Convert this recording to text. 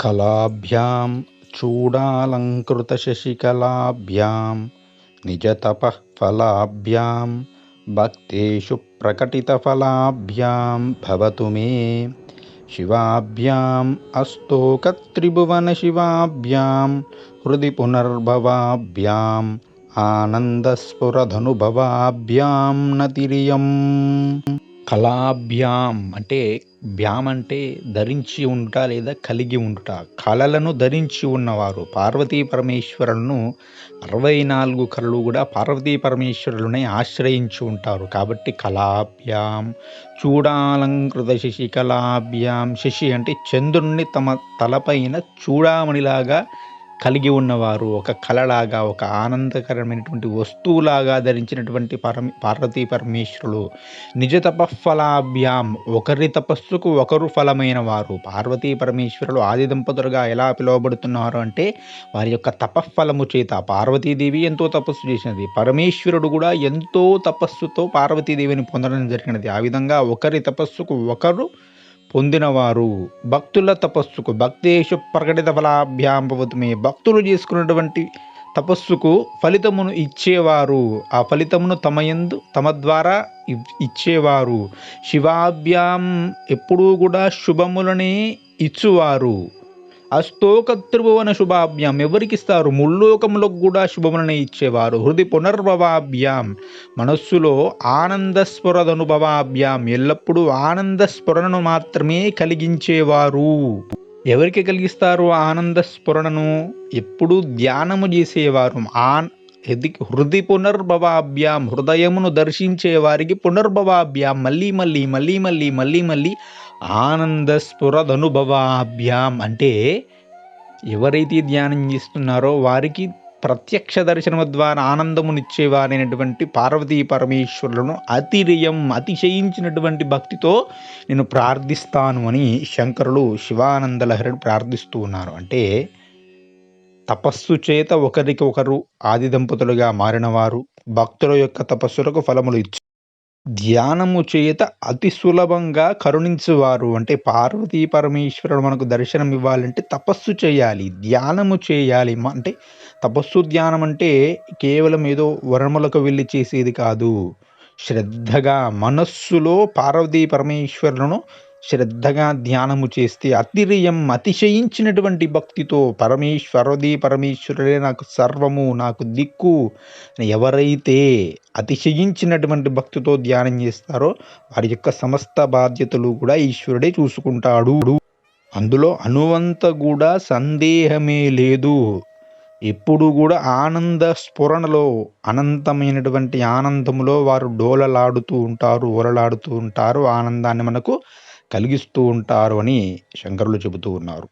कलाभ्यां चूडालङ्कृतशशिकलाभ्यां निजतपःफलाभ्यां भक्तेषु प्रकटितफलाभ्यां भवतु मे। शिवाभ्याम् अस्तोकत्रिभुवनशिवाभ्यां हृदि पुनर्भवाभ्याम् आनन्दस्फुरधनुभवाभ्यां नतिरियम्। కళాభ్యాం అంటే భ్యాం అంటే ధరించి ఉండుట లేదా కలిగి ఉండుట. కళలను ధరించి ఉన్నవారు పార్వతీ పరమేశ్వరులను అరవై నాలుగు కళలు కూడా పార్వతీ పరమేశ్వరులనే ఆశ్రయించి ఉంటారు. కాబట్టి కళాభ్యాం చూడాలంకృత శశి కళాభ్యాం శశి అంటే చంద్రుణ్ణి తమ తలపైన చూడామణిలాగా కలిగి ఉన్నవారు ఒక కళలాగా ఒక ఆనందకరమైనటువంటి వస్తువులాగా ధరించినటువంటి పరమ పార్వతీ పరమేశ్వరులు. నిజ తపఫలాభ్యాం ఒకరి తపస్సుకు ఒకరు ఫలమైన వారు. పార్వతీ పరమేశ్వరులు ఆది దంపతులుగా ఎలా పిలువబడుతున్నారు అంటే వారి యొక్క తపఫలము చేత పార్వతీదేవి ఎంతో తపస్సు చేసినది. పరమేశ్వరుడు కూడా ఎంతో తపస్సుతో పార్వతీదేవిని పొందడం జరిగినది. ఆ విధంగా ఒకరి తపస్సుకు ఒకరు పొందినవారు. భక్తుల తపస్సుకు భక్తేషు ప్రకటిత ఫలాభ్యాం భవతుమే భక్తులు చేసుకున్నటువంటి తపస్సుకు ఫలితమును ఇచ్చేవారు. ఆ ఫలితమును తమ యందు తమ ద్వారా ఇచ్చేవారు. శివాభ్యాం ఎప్పుడూ కూడా శుభములనే ఇచ్చువారు. అస్తోకతృభువన శుభాభ్యాం. ఎవరికి ఇస్తారు ముల్లోకములకు కూడా శుభములను ఇచ్చేవారు. హృది పునర్భవాభ్యాం. మనస్సులో ఆనందస్ఫురదనుభవాభ్యాం ఎల్లప్పుడూ ఆనందస్ఫురణను మాత్రమే కలిగించేవారు. ఎవరికి కలిగిస్తారు? ఆనంద స్ఫురణను ఎప్పుడూ ధ్యానము చేసేవారు. ఆన్ హృది పునర్భవాభ్యాం. హృదయమును దర్శించే వారికి పునర్భవాభ్యాం. మళ్ళీ మళ్ళీ మళ్ళీ మళ్ళీ మళ్ళీ మళ్ళీ ఆనంద స్ఫురదనుభవాభ్యాం అంటే ఎవరైతే ధ్యానం చేస్తున్నారో వారికి ప్రత్యక్ష దర్శనము ద్వారా ఆనందమునిచ్చేవారైనటువంటి పార్వతీ పరమేశ్వరులను అతిరయం అతిశయించినటువంటి భక్తితో నేను ప్రార్థిస్తాను అని శంకరులు శివానంద లహరిని ప్రార్థిస్తూ ఉన్నారు. అంటే తపస్సు చేత ఒకరికి ఒకరు ఆది దంపతులుగా మారినవారు భక్తుల యొక్క తపస్సులకు ఫలములు ఇచ్చి ధ్యానము చేత అతి సులభంగా కరుణించువారు. అంటే పార్వతీ పరమేశ్వరుడు మనకు దర్శనం ఇవ్వాలంటే తపస్సు చేయాలి ధ్యానము చేయాలి. అంటే తపస్సు ధ్యానం అంటే కేవలం ఏదో వరములకు వెళ్ళి చేసేది కాదు. శ్రద్ధగా మనస్సులో పార్వతీ పరమేశ్వరులను శ్రద్ధగా ధ్యానము చేస్తే అతిరయం అతిశయించినటువంటి భక్తితో పరమేశ్వరది పరమేశ్వరుడే నాకు సర్వము నాకు దిక్కు ఎవరైతే అతిశయించినటువంటి భక్తితో ధ్యానం చేస్తారో వారి యొక్క సమస్త బాధ్యతలు కూడా ఈశ్వరుడే చూసుకుంటాడు. అందులో అనువంత కూడా సందేహమే లేదు. ఎప్పుడు కూడా ఆనంద స్ఫురణలో అనంతమైనటువంటి ఆనందములో వారు డోలలాడుతూ ఉంటారు ఓరలాడుతూ ఉంటారు. ఆనందాన్ని మనకు కలిగిస్తూ ఉంటారు అని శంకరులు చెబుతూ ఉన్నారు.